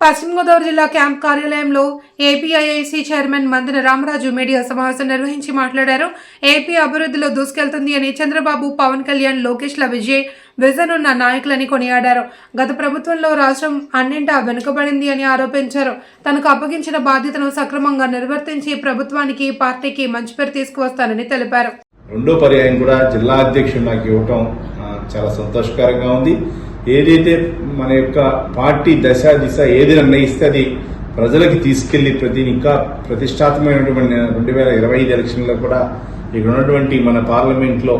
పశ్చిమ గోదావరి జిల్లా క్యాంప్ కార్యాలయంలో APIIC chairman Mandana Ramaraju media సమావేశం నిర్వహించి మాట్లాడారు. ఏపీ అభివృద్ధిలో దూసుకెళ్తుంది అని చంద్రబాబు పవన్ కళ్యాణ్ లోకేష్ల విజయ్ విజన్ ఉన్న నాయకులని కొనియాడారు. గత ప్రభుత్వంలో రాష్ట్రం అన్నింటా వెనుకబడింది అని ఆరోపించారు. తనకు అప్పగించిన బాధ్యతను సక్రమంగా నిర్వర్తించి ప్రభుత్వానికి పార్టీకి మంచి పేరు తీసుకువస్తానని తెలిపారు. రెండో పర్యాయం కూడా జిల్లా అధ్యక్షుడు నాకు ఇవ్వటం చాలా సంతోషకరంగా ఉంది. ఏదైతే మన యొక్క పార్టీ దశ దిశ ఏది నిర్ణయిస్తే అది ప్రజలకి తీసుకెళ్ళి ప్రతి ఇంకా ప్రతిష్టాత్మకమైనటువంటి రెండు వేల ఇరవై ఐదు ఎలక్షన్లో కూడా ఇక్కడ ఉన్నటువంటి మన పార్లమెంట్లో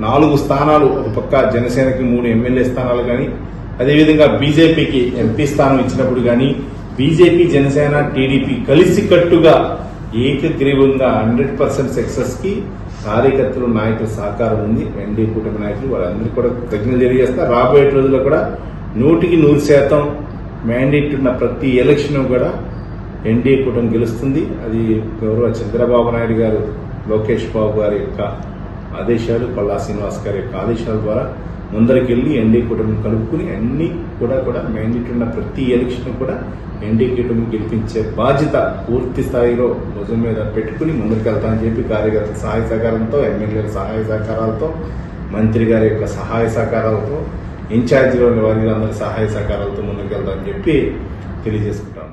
నాలుగు స్థానాలు ఒక పక్క జనసేనకి మూడు ఎమ్మెల్యే స్థానాలు కానీ అదేవిధంగా బీజేపీకి ఎంపీ స్థానం ఇచ్చినప్పుడు కానీ బీజేపీ జనసేన టీడీపీ కలిసికట్టుగా ఏకగ్రీవంగా హండ్రెడ్ పర్సెంట్ సక్సెస్కి కార్యకర్తలు నాయకుల సహకారం ఉంది. ఎన్డీ కూటమి నాయకులు వాళ్ళందరికీ కూడా కృతజ్ఞతలు తెలియజేస్తారు రాబోయే రోజుల్లో కూడా నూటికి నూరు శాతం మ్యాండేట్ ఉన్న ప్రతి ఎలక్షన్ కూడా ఎన్డీఏ కూటమి గెలుస్తుంది. అది గౌరవ చంద్రబాబు నాయుడు గారు లోకేష్ బాబు గారి యొక్క ఆదేశాలు పల్లా శ్రీనివాస్ గారి యొక్క ఆదేశాల ద్వారా ముందరికెళ్ళి ఎన్డీ కూటమి కలుపుకుని అన్ని కూడా కూడా మ్యాండేట్ ఉన్న ప్రతి ఎలక్షన్ కూడా ఎన్డీ కూటమి గెలిపించే బాధ్యత పూర్తి స్థాయిలో భుజం మీద పెట్టుకుని ముందుకు వెళ్తామని చెప్పి కార్యకర్తల సహాయ సహకారంతో ఎమ్మెల్యేల సహాయ సహకారాలతో మంత్రి గారి యొక్క సహాయ సహకారాలతో ఇన్ఛార్జీల వారి అందరి సహాయ సహకారాలతో ముందుకు వెళ్తామని చెప్పి తెలియజేసుకుంటాను.